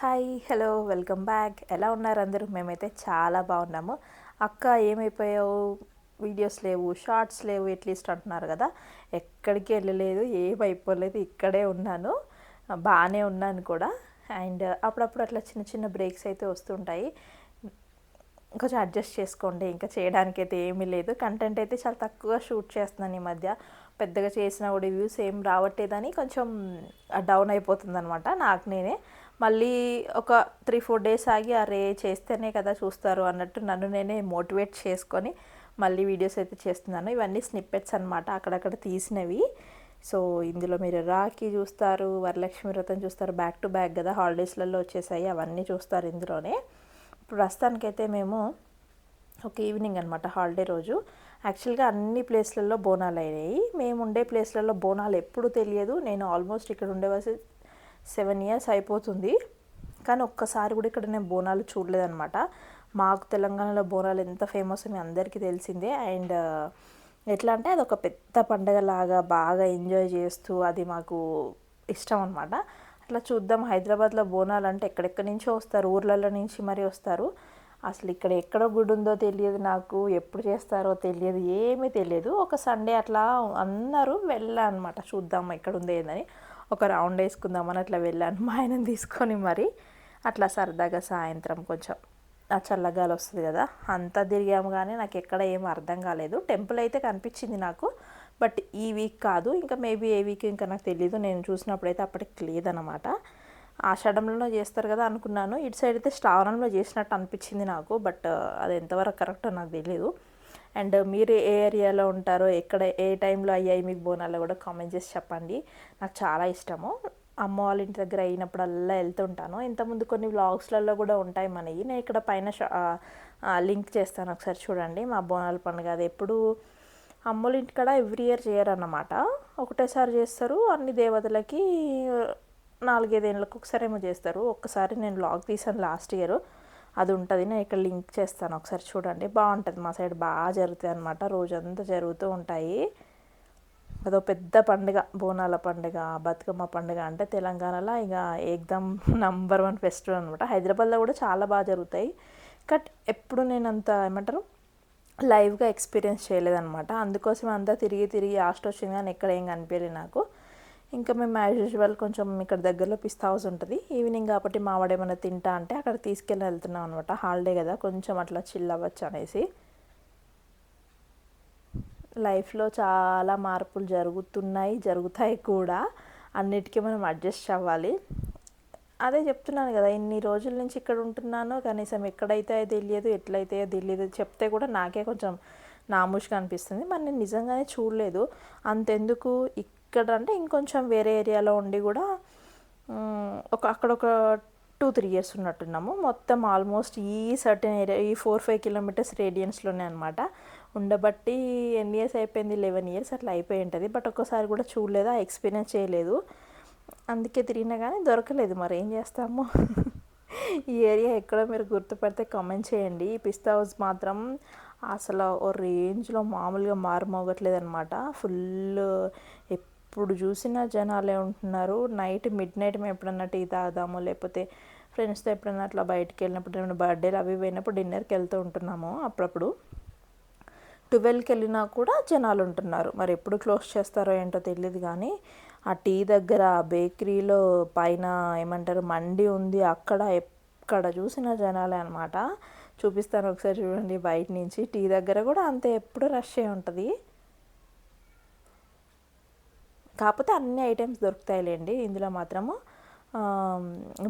Hi hello welcome back. ఎలా ఉన్నారు అందరూ? మేమైతే చాలా బాగున్నాము. అక్క ఏమైపోయావు? వీడియోస్ లేవు షార్ట్స్ లేవు ఎట్లీస్ట్ అంటున్నారు కదా. ఎక్కడికి వెళ్ళలేదు ఏమైపోలేదు ఇక్కడే ఉన్నాను. బాగానే ఉన్నాను కూడా. అండ్ అప్పుడప్పుడు అట్లా చిన్న చిన్న బ్రేక్స్ అయితే వస్తుంటాయి. కొంచెం అడ్జస్ట్ చేసుకోండి ఇంకా చేయడానికి అయితే ఏమీ లేదు. కంటెంట్ అయితే చాలా తక్కువ షూట్ చేస్తున్నాను ఈ మధ్య. పెద్దగా చేసిన కూడా వ్యూస్ ఏం రావట్లేదని కొంచెం డౌన్ అయిపోతుంది అనమాట నాకు నేనే. మళ్ళీ ఒక త్రీ ఫోర్ డేస్ ఆగి అరే చేస్తేనే కదా చూస్తారు అన్నట్టు నన్ను నేనే మోటివేట్ చేసుకొని మళ్ళీ వీడియోస్ అయితే చేస్తున్నాను. ఇవన్నీ స్నిప్పెట్స్ అనమాట అక్కడక్కడ తీసినవి. సో ఇందులో మీరు రాఖీ చూస్తారు వరలక్ష్మి వ్రతం చూస్తారు బ్యాక్ టు బ్యాక్ కదా హాలిడేస్లలో వచ్చేసాయి అవన్నీ చూస్తారు ఇందులోనే. ఇప్పుడు ప్రస్తుతానికైతే మేము ఒక ఈవినింగ్ అనమాట హాలిడే రోజు. యాక్చువల్గా అన్ని ప్లేస్లలో బోనాలు అయినాయి. మేము ఉండే ప్లేస్లలో బోనాలు ఎప్పుడు తెలియదు. నేను ఆల్మోస్ట్ ఇక్కడ ఉండేవాసి సెవెన్ ఇయర్స్ అయిపోతుంది. కానీ ఒక్కసారి కూడా ఇక్కడ నేను బోనాలు చూడలేదనమాట మాకు తెలంగాణలో బోనాలు ఎంత ఫేమస్ మీ అందరికీ తెలిసిందే. అండ్ ఎట్లా అంటే అది ఒక పెద్ద పండగలాగా బాగా ఎంజాయ్ చేస్తూ అది మాకు ఇష్టం అనమాట అట్లా చూద్దాం. హైదరాబాద్లో బోనాలు అంటే ఎక్కడెక్కడి నుంచో వస్తారు. ఊర్లలో నుంచి మరీ వస్తారు. అసలు ఇక్కడ ఎక్కడ గుడి ఉందో తెలియదు నాకు. ఎప్పుడు చేస్తారో తెలియదు. ఏమీ తెలియదు. ఒక సండే అట్లా అన్నారు వెళ్ళా అనమాట చూద్దాం ఎక్కడ ఉంది ఏందని. ఒక రౌండ్ వేసుకుందామని అట్లా వెళ్ళాను. మా ఆయనని తీసుకొని మరి అట్లా సరదాగా సాయంత్రం కొంచెం ఆ చల్లగాలి వస్తుంది కదా అంతా తిరిగాము కానీ నాకు ఎక్కడ ఏం అర్థం కాలేదు. టెంపుల్ అయితే కనిపించింది నాకు బట్ ఈ వీక్ కాదు. ఇంకా మేబీ ఏ వీక్ ఇంకా నాకు తెలియదు నేను చూసినప్పుడైతే అప్పటికి లేదనమాట ఆషాఢంలో చేస్తారు కదా అనుకున్నాను. ఇటు సైడ్ అయితే శ్రావణంలో చేసినట్టు అనిపించింది నాకు బట్ అది ఎంతవరకు కరెక్టో నాకు తెలియదు అండ్ మీరు ఏ ఏరియాలో ఉంటారో ఎక్కడ ఏ టైంలో అయ్యాయి మీకు బోనాలు కూడా కామెంట్ చేసి చెప్పండి. నాకు చాలా ఇష్టము. అమ్మ వాళ్ళ ఇంటి దగ్గర అయినప్పుడల్లా వెళ్తుంటాను. ఇంతకుముందు కొన్ని వ్లాగ్స్లలో కూడా ఉంటాయి మనవి. నేను ఇక్కడ పైన లింక్ చేస్తాను ఒకసారి చూడండి. మా బోనాల పండుగ అది ఎప్పుడు అమ్మోళ్ళ ఇంటికాడ ఎవ్రీ ఇయర్ చేయరన్నమాట. ఒకటేసారి చేస్తారు. అన్ని దేవతలకి నాలుగైదేళ్ళకి ఒకసారి ఏమో చేస్తారు. ఒక్కసారి నేను లాగ్ తీసాను లాస్ట్ ఇయర్. అది ఉంటుంది నేను ఇక్కడ లింక్ చేస్తాను ఒకసారి చూడండి. బాగుంటుంది మా సైడ్ బాగా జరుగుతాయి అనమాట రోజంతా జరుగుతూ ఉంటాయి. అదో పెద్ద పండుగ బోనాల పండుగ బతుకమ్మ పండుగ అంటే తెలంగాణలో ఇక ఏకదమ్ నంబర్ వన్ ఫెస్టివల్ అనమాట హైదరాబాద్లో కూడా చాలా బాగా జరుగుతాయి. బట్ ఎప్పుడు నేను అంత ఏమంటారు? లైవ్గా ఎక్స్పీరియన్స్ చేయలేదన్నమాట. అందుకోసం అంతా తిరిగి తిరిగి లాస్ట్ వచ్చింది కానీ ఎక్కడ ఏం కనిపించలేదు నాకు. ఇంకా మేము యాజ్ యూజువల్ కొంచెం ఇక్కడ దగ్గరలో పిస్తా హౌస్ ఉంటుంది. ఈవినింగ్ కాబట్టి మావాడు ఏమైనా తింటా అంటే అక్కడ తీసుకెళ్ళి వెళ్తున్నాం అనమాట హాలిడే కదా కొంచెం అట్లా చిల్ అవ్వచ్చు అనేసి. లైఫ్లో చాలా మార్పులు జరుగుతున్నాయి జరుగుతాయి కూడా. అన్నిటికీ మనం అడ్జస్ట్ అవ్వాలి. అదే చెప్తున్నాను కదా ఇన్ని రోజుల నుంచి ఇక్కడ ఉంటున్నాను కనీసం ఎక్కడైతే తెలియదు ఎట్లయితే తెలియదు చెప్తే కూడా నాకే కొంచెం నాముష్గా అనిపిస్తుంది. మరి నేను నిజంగానే చూడలేదు. అంతెందుకు ఇక్కడ అంటే ఇంకొంచెం వేరే ఏరియాలో ఉండి కూడా ఒక అక్కడ ఒక టూ త్రీ ఇయర్స్ ఉన్నట్టున్నాము. మొత్తం ఆల్మోస్ట్ ఈ సర్టెన్ ఏరియా ఈ ఫోర్ ఫైవ్ కిలోమీటర్స్ రేడియన్స్లోనే అనమాట ఉండబట్టి ఎన్ని ఇయర్స్ అయిపోయింది? లెవెన్ ఇయర్స్ అట్లా అయిపోయి ఉంటుంది. బట్ ఒక్కసారి కూడా చూడలేదు ఆ ఎక్స్పీరియన్స్ చేయలేదు. అందుకే తిరిగినా కానీ దొరకలేదు. మరి ఏం చేస్తాము? ఈ ఏరియా ఎక్కడో మీరు గుర్తుపడితే కామెంట్ చేయండి. ఈ పిస్తా హౌస్ మాత్రం అసలు ఓ రేంజ్లో మామూలుగా మారుమోగట్లేదు అనమాట ఫుల్ ఎప్పుడు చూసినా జనాలే ఉంటున్నారు. నైట్ మిడ్ నైట్ మేము ఎప్పుడన్నా టీ తాగుదాము లేకపోతే ఫ్రెండ్స్తో ఎప్పుడన్నా అట్లా బయటకు వెళ్ళినప్పుడు ఏమైనా బర్త్డేలు అవి పోయినప్పుడు డిన్నర్కి వెళ్తూ ఉంటున్నాము అప్పుడప్పుడు. ట్వెల్వ్కి వెళ్ళినా కూడా జనాలు ఉంటున్నారు. మరి ఎప్పుడు క్లోజ్ చేస్తారో ఏంటో తెలియదు కానీ ఆ టీ దగ్గర బేకరీలో పైన ఏమంటారు మండి ఉంది అక్కడ ఎక్కడ చూసిన జనాలే అనమాట చూపిస్తాను ఒకసారి చూడండి బయట నుంచి. టీ దగ్గర కూడా అంతే ఎప్పుడు రష్ అయి ఉంటుంది. కాకపోతే అన్ని ఐటమ్స్ దొరుకుతాయిలేండి. ఇందులో మాత్రము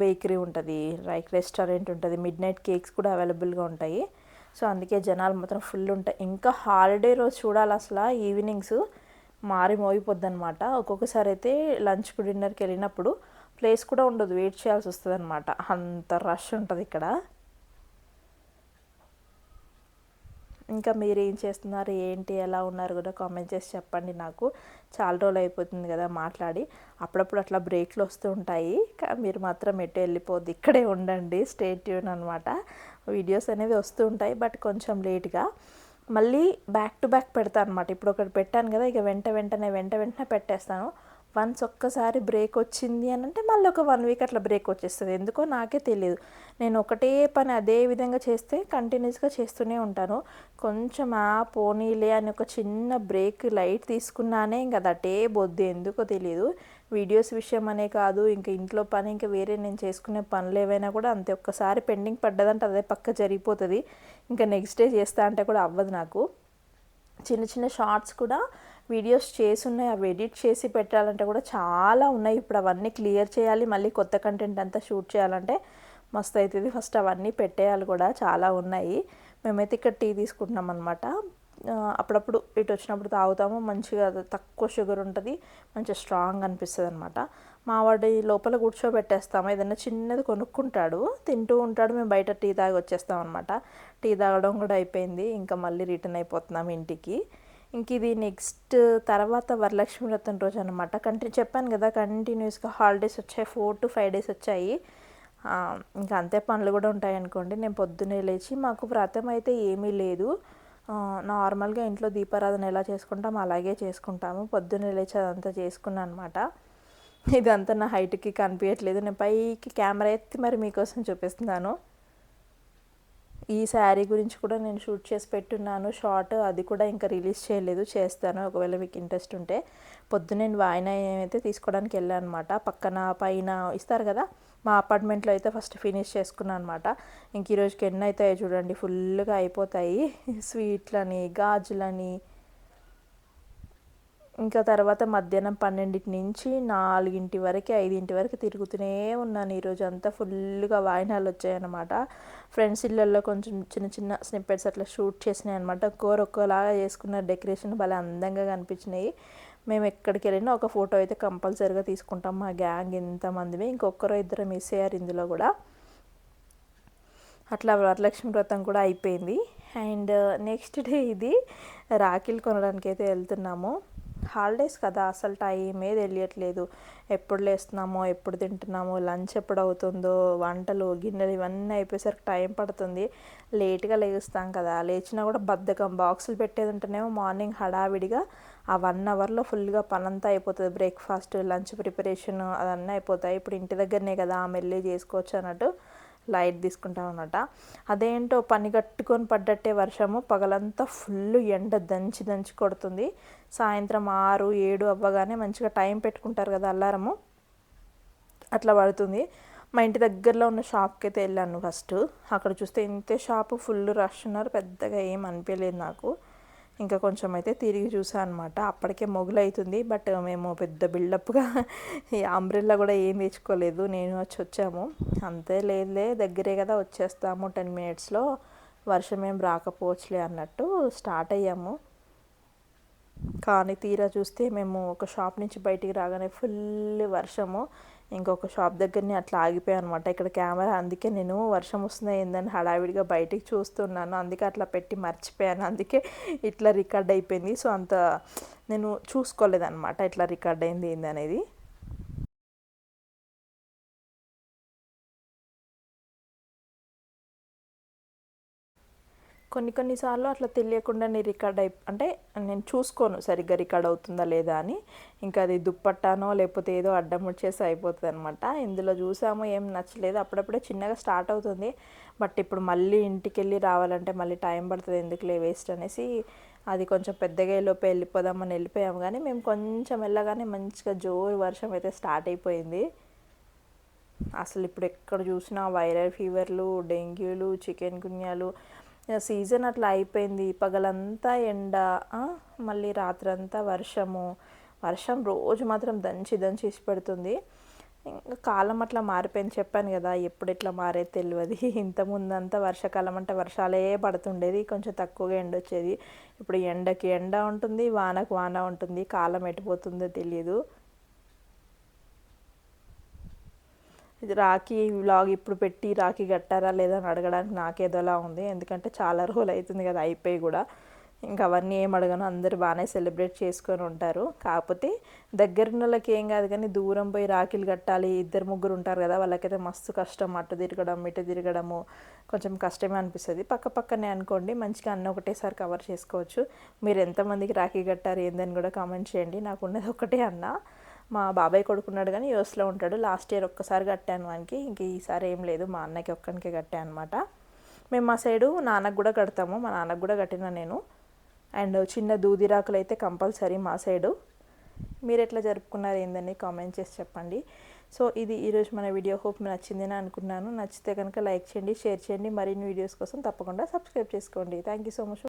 బేకరీ ఉంటుంది లైక్ రెస్టారెంట్ ఉంటుంది మిడ్ నైట్ కేక్స్ కూడా అవైలబుల్గా ఉంటాయి. సో అందుకే జనాలు మాత్రం ఫుల్ ఉంటాయి. ఇంకా హాలిడే రోజు చూడాలి అసలు ఈవినింగ్స్ మారి మోగిపోద్ది అనమాట ఒక్కొక్కసారి అయితే లంచ్కి డిన్నర్కి వెళ్ళినప్పుడు ప్లేస్ కూడా ఉండదు వెయిట్ చేయాల్సి వస్తుంది అనమాట అంత రష్ ఉంటుంది ఇక్కడ. ఇంకా మీరు ఏం చేస్తున్నారు? ఏంటి? ఎలా ఉన్నారు? కూడా కామెంట్ చేసి చెప్పండి నాకు. చాలా రోజులు అయిపోతుంది కదా మాట్లాడి. అప్పుడప్పుడు అట్లా బ్రేక్లు వస్తూ ఉంటాయి. మీరు మాత్రం ఎటు వెళ్ళిపోద్ది ఇక్కడే ఉండండి. స్టేట్ ట్యూన్ అనమాట వీడియోస్ అనేవి వస్తూ ఉంటాయి. బట్ కొంచెం లేట్గా. మళ్ళీ బ్యాక్ టు బ్యాక్ పెడతాను అనమాట ఇప్పుడు ఒకటి పెట్టాను కదా ఇక వెంట వెంటనే వెంట వెంటనే పెట్టేస్తాను. వన్స్ ఒక్కసారి బ్రేక్ వచ్చింది అని అంటే మళ్ళీ ఒక వన్ వీక్ అట్లా బ్రేక్ వచ్చేస్తుంది. ఎందుకో నాకే తెలియదు నేను ఒకటే పని అదే విధంగా చేస్తే కంటిన్యూస్గా చేస్తూనే ఉంటాను. కొంచెం ఆ పోనీలే అని ఒక చిన్న బ్రేక్ లైట్ తీసుకున్నానే ఇంకా అది అటే బొద్దు. ఎందుకో తెలియదు వీడియోస్ విషయం అనే కాదు. ఇంకా ఇంట్లో పని ఇంకా వేరే నేను చేసుకునే పనులు ఏవైనా కూడా అంతే. ఒక్కసారి పెండింగ్ పడ్డదంటే అదే పక్క జరిగిపోతుంది. ఇంకా నెక్స్ట్ డే చేస్తా అంటే కూడా అవ్వదు నాకు. చిన్న చిన్న షార్ట్స్ కూడా వీడియోస్ చేసి ఉన్నాయి అవి ఎడిట్ చేసి పెట్టాలంటే కూడా చాలా ఉన్నాయి. ఇప్పుడు అవన్నీ క్లియర్ చేయాలి మళ్ళీ కొత్త కంటెంట్ అంతా షూట్ చేయాలంటే మస్తు అవుతుంది ఫస్ట్ అవన్నీ పెట్టేయాలి కూడా చాలా ఉన్నాయి. మేమైతే ఇక్కడ టీ తీసుకుంటున్నాం అనమాట అప్పుడప్పుడు ఇటు వచ్చినప్పుడు తాగుతాము. మంచిగా తక్కువ షుగర్ ఉంటుంది మంచిగా స్ట్రాంగ్ అనిపిస్తుంది అనమాట మా వాడి లోపల కూర్చోబెట్టేస్తాము. ఏదైనా చిన్నది కొనుక్కుంటాడు తింటూ ఉంటాడు. మేము బయట టీ తాగి వచ్చేస్తాం అనమాట టీ తాగడం కూడా అయిపోయింది. ఇంకా మళ్ళీ రిటర్న్ అయిపోతున్నాం ఇంటికి. ఇంక ఇది నెక్స్ట్ తర్వాత వరలక్ష్మి వ్రతం రోజు అనమాట కంటిన్యూ చెప్పాను కదా కంటిన్యూస్గా హాలిడేస్ వచ్చాయి ఫోర్ టు ఫైవ్ డేస్ వచ్చాయి. ఇంకా అంతే పనులు కూడా ఉంటాయి అనుకోండి. నేను పొద్దున్నే లేచి మాకు వ్రతం అయితే ఏమీ లేదు. నార్మల్గా ఇంట్లో దీపారాధన ఎలా చేసుకుంటాం అలాగే చేసుకుంటాము. పొద్దున్నే లేచి అదంతా చేసుకున్నాను అనమాట ఇదంతా నా హైట్కి కనిపించట్లేదు నేను పైకి కెమెరా ఎత్తి మరి మీకోసం చూపిస్తున్నాను. ఈ శారీ గురించి కూడా నేను షూట్ చేసి పెట్టున్నాను. షార్ట్ అది కూడా ఇంకా రిలీజ్ చేయలేదు. చేస్తాను. ఒకవేళ మీకు ఇంట్రెస్ట్ ఉంటే పొద్దున్నే వాయిన ఏమైతే తీసుకోవడానికి వెళ్ళాను అనమాట పక్కన పైన ఇస్తారు కదా? మా అపార్ట్మెంట్లో అయితే ఫస్ట్ ఫినిష్ చేసుకున్నాను అనమాట ఇంక ఈరోజుకి ఎన్ని అవుతాయో చూడండి ఫుల్గా అయిపోతాయి. స్వీట్లని గాజులని ఇంకా తర్వాత మధ్యాహ్నం పన్నెండింటి నుంచి నాలుగింటి వరకు ఐదింటి వరకు తిరుగుతూనే ఉన్నాను. ఈరోజు అంతా ఫుల్గా వాయినాలు వచ్చాయన్నమాట. ఫ్రెండ్స్ ఇళ్ళల్లో కొంచెం చిన్న చిన్న స్నిప్పెట్స్ అట్లా షూట్ చేసినాయి అనమాట ఒక్కోరు ఒక్కోలాగా చేసుకున్న డెకరేషన్ భలే అందంగా కనిపించినాయి. మేము ఎక్కడికి వెళ్ళినా ఒక ఫోటో అయితే కంపల్సరీగా తీసుకుంటాం మా గ్యాంగ్ ఎంతమందివి ఇంకొకరు ఇద్దరు మిస్ అయ్యారు ఇందులో కూడా. అట్లా వరలక్ష్మి వ్రతం కూడా అయిపోయింది. అండ్ నెక్స్ట్ డే ఇది రాఖీలు కొనడానికి అయితే వెళ్తున్నాము. హాలిడేస్ కదా అసలు టైమే తెలియట్లేదు ఎప్పుడు లేస్తున్నామో ఎప్పుడు తింటున్నామో లంచ్ ఎప్పుడు అవుతుందో వంటలు గిన్నెలు ఇవన్నీ అయిపోయేసరికి టైం పడుతుంది. లేట్గా లేస్తాం కదా లేచినా కూడా బద్ధకం. బాక్సులు పెట్టేది ఉంటేనేమో మార్నింగ్ హడావిడిగా ఆ వన్ అవర్లో ఫుల్గా పనంతా అయిపోతుంది. బ్రేక్ఫాస్ట్ లంచ్ ప్రిపరేషన్ అదన్నీ అయిపోతాయి. ఇప్పుడు ఇంటి దగ్గరనే కదా ఆమె వెళ్ళి చేసుకోవచ్చు అన్నట్టు లైట్ తీసుకుంటాం అనమాట అదేంటో పని కట్టుకొని పడ్డట్టే వర్షము. పగలంతా ఫుల్ ఎండ దంచి దంచి కొడుతుంది. సాయంత్రం ఆరు ఏడు అవ్వగానే మంచిగా టైం పెట్టుకుంటారు కదా అల్లారము అట్లా పడుతుంది. మా ఇంటి దగ్గరలో ఉన్న షాప్కి అయితే వెళ్ళాను ఫస్ట్. అక్కడ చూస్తే ఇంతే షాపు ఫుల్ రష్ ఉన్నారు. పెద్దగా ఏం అనిపించలేదు నాకు. ఇంకా కొంచెం అయితే తిరిగి చూసాను అనమాట అప్పటికే మొగులవుతుంది బట్ మేము పెద్ద బిల్డప్గా ఈ అంబ్రెల్లా కూడా ఏం తెచ్చుకోలేదు నేను వచ్చి వచ్చాము. అంతే లేదులే దగ్గరే కదా వచ్చేస్తాము టెన్ మినిట్స్లో. వర్షం ఏం రాకపోవచ్చులే అన్నట్టు స్టార్ట్ అయ్యాము. కానీ తీరా చూస్తే మేము ఒక షాప్ నుంచి బయటికి రాగానే ఫుల్ వర్షము. ఇంకొక షాప్ దగ్గరనే అట్లా ఆగిపోయాను అనమాట ఇక్కడ కెమెరా అందుకే నేను వర్షం వస్తుందా ఏందని హడావిడిగా బయటికి చూస్తున్నాను. అందుకే అట్లా పెట్టి మర్చిపోయాను. అందుకే ఇట్లా రికార్డ్ అయిపోయింది. సో అంత నేను చూసుకోలేదన్నమాట. ఇట్లా రికార్డ్ అయింది ఏంది కొన్ని కొన్నిసార్లు అట్లా తెలియకుండా నేను రికార్డ్ అయి అంటే నేను చూసుకోను సరిగ్గా రికార్డ్ అవుతుందా లేదా అని. ఇంకా అది దుప్పట్టానో లేకపోతే ఏదో అడ్డం వచ్చేసి అయిపోతుంది అనమాట ఇందులో చూసామో ఏం నచ్చలేదు. అప్పుడప్పుడే చిన్నగా స్టార్ట్ అవుతుంది. బట్ ఇప్పుడు మళ్ళీ ఇంటికి వెళ్ళి రావాలంటే మళ్ళీ టైం పడుతుంది. ఎందుకులే వేస్ట్ అనేసి అది కొంచెం పెద్దగా లోపే వెళ్ళిపోదామని వెళ్ళిపోయాము. కానీ మేము కొంచెం వెళ్ళగానే మంచిగా జోరు వర్షం అయితే స్టార్ట్ అయిపోయింది. అసలు ఇప్పుడు ఎక్కడ చూసినా వైరల్ ఫీవర్లు డెంగ్యూలు చికెన్ గున్యాలు సీజన్ అట్లా అయిపోయింది. పగలంతా ఎండ మళ్ళీ రాత్రంతా వర్షము. వర్షం రోజు మాత్రం దంచి దంచి ఇసి ఇంకా కాలం అట్లా మారిపోయింది. చెప్పాను కదా ఎప్పుడు ఇట్లా మారేది తెలియదు ఇంతకుముందంతా వర్షాకాలం అంటే వర్షాలే పడుతుండేది. కొంచెం తక్కువగా ఎండ వచ్చేది. ఇప్పుడు ఎండకి ఎండ ఉంటుంది వానకు వాన ఉంటుంది. కాలం ఎటుపోతుందో తెలియదు. ఇది రాఖీ వ్లాగ్ ఇప్పుడు పెట్టి రాఖీ కట్టారా లేదా అని అడగడానికి నాకేదోలా ఉంది. ఎందుకంటే చాలా రోజులు అవుతుంది కదా అయిపోయి కూడా. ఇంకా అవన్నీ ఏం అడగను. అందరు బాగానే సెలబ్రేట్ చేసుకొని ఉంటారు. కాకపోతే దగ్గర వాళ్ళకి ఏం కాదు కానీ దూరం పోయి రాఖీలు కట్టాలి. ఇద్దరు ముగ్గురు ఉంటారు కదా వాళ్ళకైతే మస్తు కష్టం. అటు తిరగడం ఇటు తిరగడము కొంచెం కష్టమే అనిపిస్తుంది. పక్క పక్కనే అనుకోండి మంచిగా అన్న ఒకటేసారి కవర్ చేసుకోవచ్చు. మీరు ఎంతమందికి రాఖీ కట్టారు ఏందని కూడా కామెంట్ చేయండి. నాకు ఉన్నది ఒకటే అన్న. మా బాబాయ్ కొడుకున్నాడు కానీ యూఎస్లో ఉంటాడు. లాస్ట్ ఇయర్ ఒక్కసారి కట్టాను వానికి. ఇంక ఈసారి ఏం లేదు. మా అన్నకి ఒక్కనికే కట్టాను అనమాట మేము మా సైడు నాన్నకు కూడా కడతాము. మా నాన్నకు కూడా కట్టిన నేను. అండ్ చిన్న దూదిరాకులు అయితే కంపల్సరీ మా సైడు. మీరు ఎట్లా జరుపుకున్నారు ఏందని కామెంట్ చేసి చెప్పండి. సో ఇది ఈరోజు మన వీడియో. హోప్ నచ్చిందని అనుకున్నాను. నచ్చితే కనుక లైక్ చేయండి షేర్ చేయండి. మరిన్ని వీడియోస్ కోసం తప్పకుండా సబ్స్క్రైబ్ చేసుకోండి. Thank you so much